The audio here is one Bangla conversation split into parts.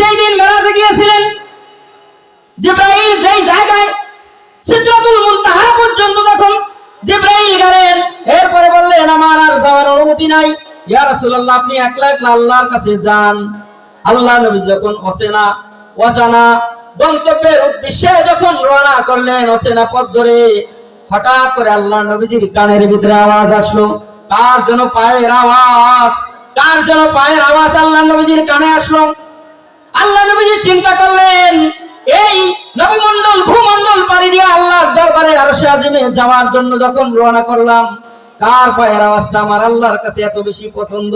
যেই দিন গিয়েছিলেন, জিব্রাইল যেই জায়গায় সিদরাতুল মুনতাহা পর্যন্ত যখন জিব্রাইল গেলেন, এরপরে বললেন, আমার আর যাওয়ার অনুমতি নাই। ইয়া রাসূলুল্লাহ, আপনি একলা একলা আল্লাহর কাছে যান। আল্লাহ নবী যখন অচেনা, অজানা গন্তব্যের উদ্দেশ্যে যখন রওনা করলেন, অচেনা পথ ধরে হঠাৎ করে আল্লাহ নবীজির কানের ভিতরে আওয়াজ আসলো। কার যেন পায়ের আওয়াজ, কার যেন পায়ের আওয়াজ আল্লাহ নবীজির কানে আসলো। আল্লাহ নবীজি চিন্তা করলেন, এই নবমণ্ডল ভূমণ্ডল পাড়ি দিয়ে আল্লাহর দরবারে আরশে আজিমে যাওয়ার জন্য যখন রওনা করলাম, কার পায়ের আওয়াজটা আমার আল্লাহর কাছে এত বেশি পছন্দ?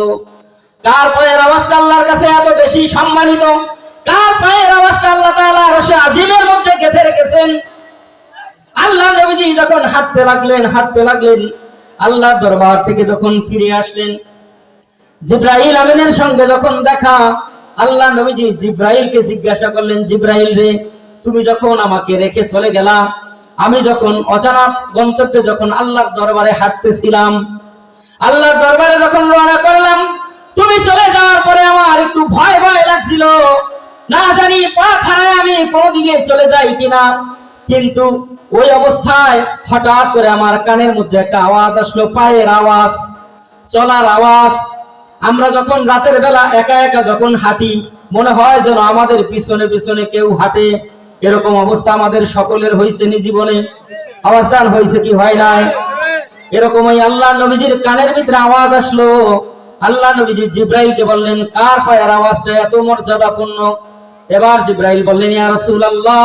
কার পায়ের আওয়াজটা আল্লাহর কাছে এত বেশি সম্মানিত? কার পায়ের আওয়াজটা আল্লাহ তাআলা আরশে আজিমের মধ্যে গেঁথে রেখেছেন? আল্লাহ নবীজি যখন হাঁটতে লাগলেন হাঁটতে লাগলেন, আল্লাহর দরবার থেকে যখন ফিরে আসলেন, জিব্রাইল আমিনের সঙ্গে যখন দেখা আল্লাহ নবীজি জিব্রাইলকে জিজ্ঞাসা করলেন, জিব্রাইল রে, তুমি যখন আমাকে রেখে চলে গেলা, আমি যখন অজানা গন্তব্যে যখন আল্লাহর দরবারে হাঁটতেছিলাম, আল্লাহর দরবারে যখন রওনা করলাম, তুমি চলে যাওয়ার পরে আমার একটু ভয় ভয় লাগছিল। না জানি পা খাড়ায় আমি কোনদিকে চলে যাই কিনা, কিন্তু ওই অবস্থায় হঠাৎ করে আমার কানের মধ্যে একটা আওয়াজ আসলো, পায়ের আওয়াজ, চলার আওয়াজ। আমরা যখন রাতের বেলা একা একা যখন হাঁটি, মনে হয় যেন আমাদের পিছনে পিছনে কেউ হাঁটে। এরকম অবস্থা আমাদের সকলের হয়েছে নি জীবনে। অবস্থান হয়েছে কি হয় নাই? এরকম ওই আল্লাহ নবীজির কানের ভিতরে আওয়াজ আসলো। আল্লাহ নবীজি জিব্রাইলকে বললেন, কার পায়ের আওয়াজটা এত মর্যাদাপূর্ণ? এবার জিব্রাইল বললেন, ইয়া রাসূলুল্লাহ,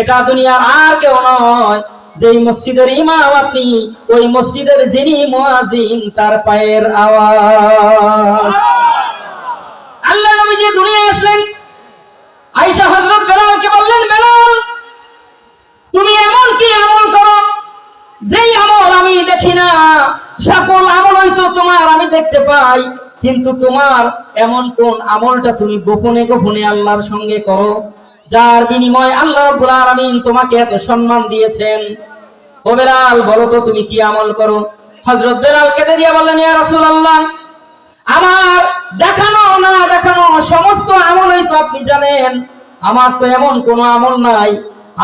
এটা দুনিয়ার আর কেউ নয়। যেই মসজিদের ইমাম আপনি, ওই মসজিদের যিনি মুয়াজিন তার পায়ের আওয়াজ। আল্লাহ নবীজি দুনিয়ায় আসলেন, আয়েশা হযরত বেলালকে বললেন, বেলাল, তুমি এমন কি আমল করো? যেই আমল আমি দেখি না, সকল আমলই তো তোমার, আমি দেখতে পাই। কিন্তু তোমার এমন কোন আমলটা তুমি গোপনে গোপনে আল্লাহর সঙ্গে করো? যার বিনিময়ে আল্লাহ রাব্বুল আলামিন তোমাকে এত সম্মান দিয়েছেন। ও বেলাল, বলো তো তুমি কি আমল করো? হযরত বেলাল কেঁদে দিয়ে বললেন, ইয়া রাসূলুল্লাহ, আমার দেখানো না দেখানো সমস্ত আমলই তো আপনি জানেন। আমার তো এমন কোনো আমল নাই,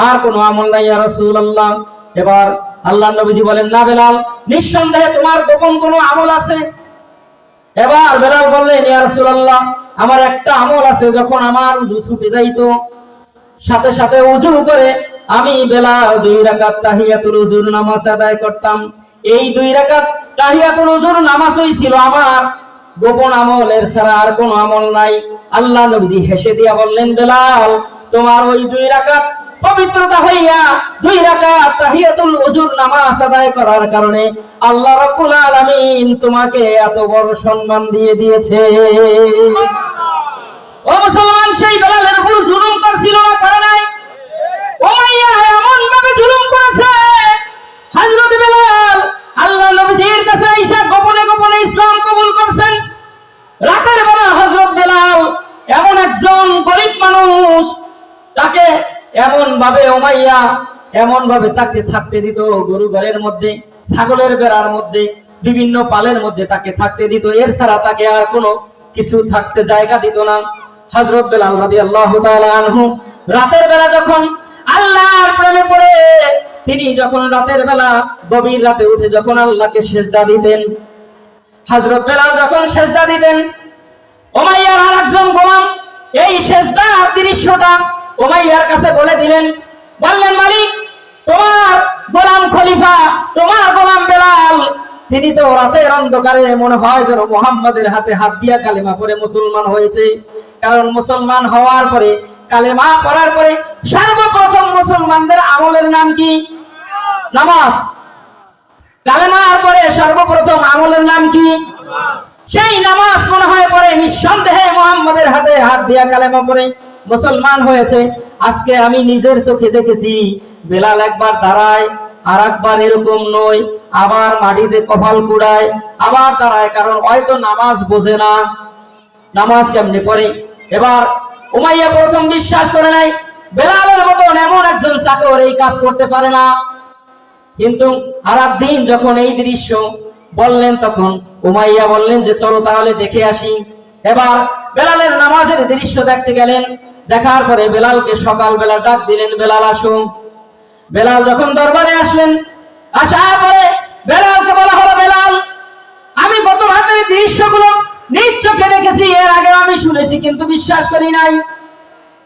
আর কোনো আমল নাই, ইয়া রাসূলুল্লাহ। এবার আল্লাহ নবীজি বলেন, না বেলাল, নিঃসন্দেহে তোমার গোপন কোনো আমল আছে? এবার বেলাল বললেন, ইয়া রাসূলুল্লাহ, আমার একটা আমল আছে, যখন আমার উযু ছুটে যাইতো সাথে সাথে উজু করে আমি বেলা দুই রাকাত তাহিয়াতুল উজুর নামাজ আদায় করতাম। এই দুই রাকাত তাহিয়াতুল উজুর নামাজই ছিল আমার। গোপন আমল এর ছাড়া আর কোনো আমল নাই। আল্লাহ নবীজি হেসে দিয়া বললেন, বেলাল, তোমার ওই দুই রাকাত পবিত্রতা হইয়া দুই রাকাত তাহিয়াতুল উজুর নামাজ আদায় করার কারণে আল্লাহ রাব্বুল আলামিন তোমাকে এত বড় সম্মান দিয়ে দিয়েছে। ও মুসলমান, সেই বেলালের ভাবে এমন ভাবে তাকে থাকতে দিত, গরু ঘরের মধ্যে, ছাগলের বেড়ার মধ্যে, বিভিন্ন পালের মধ্যে তাকে থাকতে দিত। এর ছাড়া তাকে আর কোনো কিছু থাকতে জায়গা দিত না। হযরত বেলাল রাদিয়াল্লাহু তাআলা আনহু রাতের বেলা যখন আল্লাহর প্রেমে পড়ে, তিনি যখন রাতের বেলা গভীর রাতে উঠে যখন আল্লাহকে সেজদা দিতেন, হযরত বেলাল যখন সেজদা দিতেন ওমাইয়ার আর একজন গোলাম। এই সেজদা দৃশ্যটা ওমাইয়ার কাছে বলে দিলেন বললেন, মালিক, তোমার গোলাম খলিফা, তোমার গোলাম বেলাল, তিনি তো রাতের অন্ধকারে মনে হয় যেন মোহাম্মদের হাতে হাত দিয়া কালেমা পরে মুসলমান হয়েছে। কারণ মুসলমান হওয়ার পরে, কালেমা পড়ার পরে সর্বপ্রথম মুসলমানদের আমলের নাম কি? নামাজ। কালেমার পরে সর্বপ্রথম আমলের নাম কি? সেই নামাজ মনে হয় পরে নিঃসন্দেহে মোহাম্মদের হাতে হাত দিয়া কালেমা পরে মুসলমান হয়েছে। আজকে আমি নিজের চোখে দেখেছি, বেলাল একবার দাঁড়ায় আর একবার এরকম নয়, আবার মাটিতে কপাল কুড়ায়, আবার দাঁড়ায়, কারণ হয়তো নামাজ বোঝে না। নামাজ কেমনে পড়ে? এবার উমাইয়া প্রথম বিশ্বাস করে নাই, বেলালের মতন এমন একজন চাকর এই কাজ করতে পারে না। কিন্তু আর দিন যখন এই দৃশ্য বললেন, তখন উমাইয়া বললেন, যে চলো তাহলে দেখে আসি। এবার বেলালের নামাজের দৃশ্য দেখতে গেলেন দেখার পরে বেলালকে সকালবেলা ডাক দিলেন, বেলাল, আসুন। বেলাল যখন দরবারে আসলেন, আসার পরে বেলালকে বলা হলো, বেলাল, আমি গত রাতের দৃশ্যগুলো নিজ চোখে দেখেছি, এর আগে আমি শুনেছি, কিন্তু বিশ্বাস করি নাই।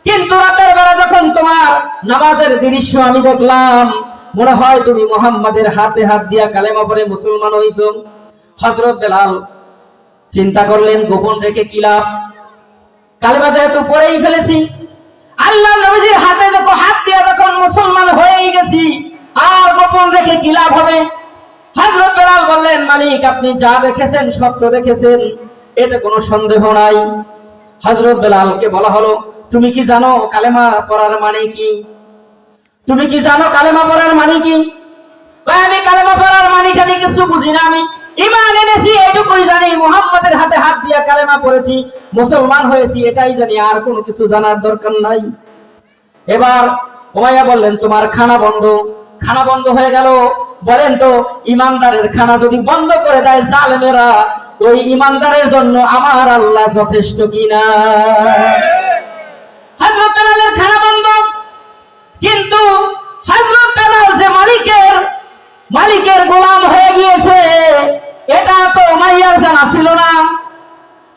কিন্তু রাতের বেলা যখন তোমার নামাজের দৃশ্য আমি দেখলাম, মনে হয় তুমি মোহাম্মদের হাতে হাত দিয়া কালেমা পরে মুসলমান হইছো। হজরত বেলাল চিন্তা করলেন, গোপন রেখে কি লাভ? কালেমা যেহেতু পরেই ফেলেছি। আল্লাহ নবীজির হাতে যখন হাত দিয়া যখন মুসলমান হয়েই গেছি, আর গোপন রেখে কি লাভ হবে? হযরত বেলাল বললেন, মালিক, আপনি যা দেখেছেন সত্য দেখেছেন, এতে কোনো সন্দেহ নাই। হযরত বেলালকে বলা হলো, তুমি কি জানো কালেমা পড়ার মানে কি? তুমি কি জানো কালেমা পড়ার মানে কি? আমি কালেমা পড়ার মানেটা দিয়ে কিছু বুঝি না আমি ইমান এনেছি এইটুকুই জানি মুহাম্মাদের হাতে হাত দিয়া কালেমা পড়েছি, মুসলমান হয়েছি, এটাই জানি, আর কোনো কিছু জানার দরকার নাই। এবার ওমাইয়া বললেন, তোমার খানা বন্ধ। খানা বন্ধ হয়ে গেল। বলেন তো, ইমানদারের খানা যদি বন্ধ করে দেয় জালেমেরা, ওই ইমানদারের জন্য আমার আল্লাহ যথেষ্ট কিনা? হযরত বেলালের খানা বন্ধ। কিন্তু হযরত বেলাল যে মালিকের মালিকের গোলাম হয়ে গিয়েছে, এটা তো উমাইয়ার জানা ছিল না।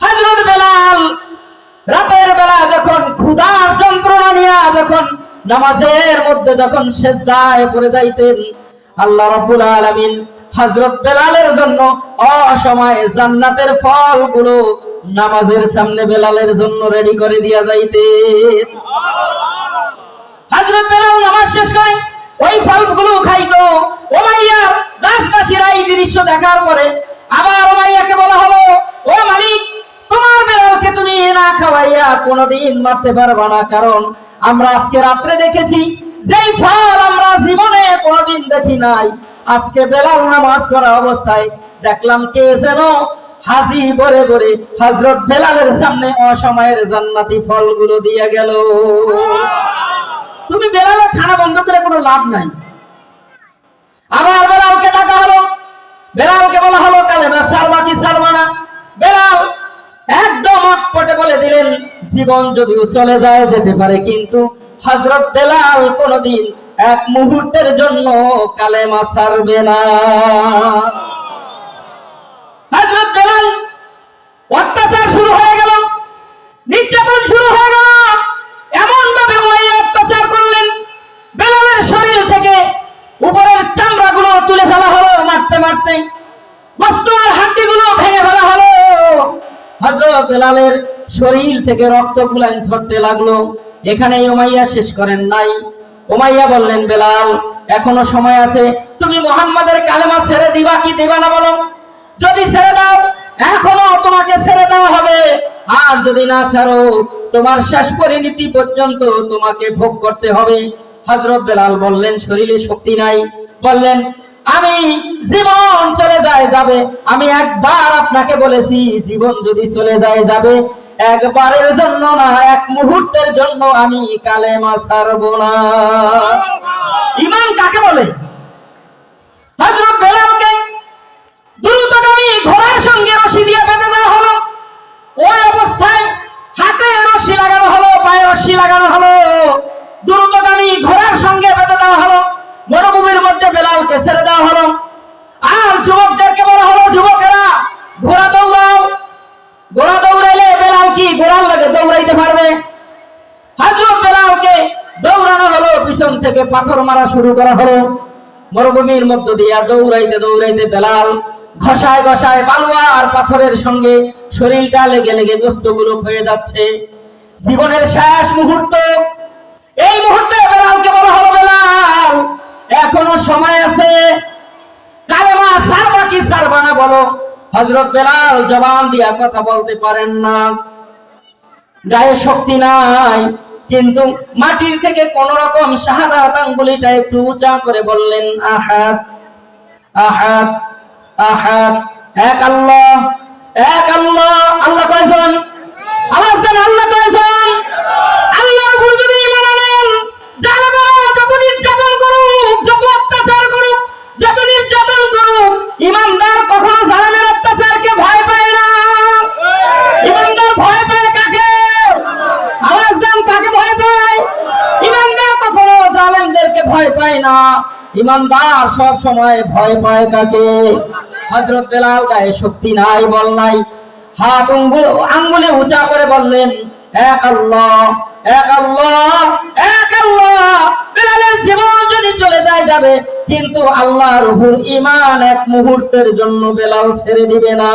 হযরত বেলাল, রাতের বেলা যখন ক্ষুধার যন্ত্রণা নিয়ে যখন নামাজের মধ্যে যখন শেষদায় পড়ে যাইতেন, আল্লাহ রাব্বুল আলামিন হযরত বেলালের জন্য অসময়ে জান্নাতের ফলগুলো নামাজের সামনে বেলালের জন্য রেডি করে দিয়া যাইতেন। হযরত বেলাল নামাজ শেষ করে ওই ফলগুলো খাইতো ওমাইয়া দাস দাসীরা এই দৃশ্য দেখার পরে আবার ওমাইয়াকে বলা হলো ও মালিক তোমার বেলালকে তুমি খাওয়াইয়া কোনোদিন মারতে পারবা না, কারণ আমরা আজকে রাত্রে দেখেছি, যেই ফল আমরা জীবনে কোনোদিন দেখি নাই, আজকে বেলাল নামাজ করা অবস্থায় দেখলাম কে যেন হাজি বরে বরে হযরত বেলালের সামনে অসময়ের জান্নাতি ফলগুলো দিয়ে গেল। তুমি বেলালের খানা বন্ধ করে কোনো লাভ নাই। আবার বেলালকে ডাকা হলো। বেলালকে বলা হলো, কালেমা সারবা কি সারবা না? বেলাল অটপটে বলে দিলেন, জীবন যদিও চলে যায়, যেতে পারে, কিন্তু হযরত বেলাল কোনদিন এক মুহূর্তের জন্য কালেমা সারবে না। হযরত বেলাল অত্যাচার শুরু হয়ে গেল, নির্যাতন শুরু হয়ে গেল, এমন ভাবে অত্যাচার করলেন, বেলালের শরীর থেকে উপরের চামড়াগুলো তুলে ফেলা হলো, মারতে মারতে, বস্তু আর হযরত বেলালের শরীর থেকে রক্ত গুলাইন ঝরতে লাগল। এখানে উমাইয়া শেষ করেন নাই। উমাইয়া বললেন, বেলাল, এখনও সময় আছে। তুমি মোহাম্মদের কালেমা ছেড়ে দিবা কি দিবা না বলো? যদি ছেড়ে দাও, এখনও তোমাকে ছেড়ে দেওয়া হবে। আর যদি না ছাড়ো, তোমার শেষ পরিণতি পর্যন্ত তোমাকে ভোগ করতে হবে। হযরত বেলাল বললেন, শরীরে শক্তি নাই। বললেন আমি জীবন চলে যায় যাবে। আমি একবার আপনাকে বলেছি, জীবন যদি চলে যায় যাবে, একবারের জন্য না, এক মুহূর্তের জন্য আমি কালেমা ছাড়ব না। ইমান কাকে বলে? বেলালকে দ্রুতগামী ঘোড়ার সঙ্গে রশি দিয়ে বেঁধে দেওয়া হলো। ওই অবস্থায় হাতে রশি লাগানো হলো পায়ে রশি লাগানো হলো দ্রুতগামী ঘোড়ার সঙ্গে বেঁধে দেওয়া হলো মরুভূমির মধ্যে বেলালকে ছেড়ে দেওয়া হলো আর যুবকদেরকে বলা হলো যুবকেরা ঘোড়া দৌড়াও ঘোড়া দৌড়াইলে বেলাল কি ঘোড়ার লাগে দৌড়াইতে পারবে হযরত বেলালকে দৌড়ানো হলো পিছন থেকে পাথর মারা শুরু করা হলো। মরুভূমির মধ্য দিয়ে দৌড়াইতে দৌড়াইতে বেলাল ঘষায় ঘষায় বালুয়া আর পাথরের সঙ্গে শরীরটা লেগে লেগে বস্তুগুলো হয়ে যাচ্ছে। জীবনের শেষ মুহূর্ত। এই মুহূর্তে বেলালকে বলা হলো, বেলাল, এখনও সময় আছে। কালেমা সারবা কি সারবা না বলো। হযরত বেলাল জবান দিয়া কথা বলতে পারেন না। গায়ে শক্তি নাই। কিন্তু মাটির থেকে কোন রকম আঙ্গুলিটা একটু উঁচা করে বললেন আহাত আহাত আহাত এক আল্লাহ এক আল্লাহ। আল্লাহ কয়জন আল্লাহ ইমানদার সব সময় ভয় পায় কাকে হযরত বেলাল গায়ে শক্তি নাই, বল নাই। হাত আঙ্গুলে উঁচা করে বললেন, এক আল্লাহ এক আল্লাহ এক আল্লাহ, বেলালের জীবন যদি চলে যায় যাবে, কিন্তু আল্লাহর উপর ঈমান এক মুহূর্তের জন্য বেলাল ছেড়ে দিবে না।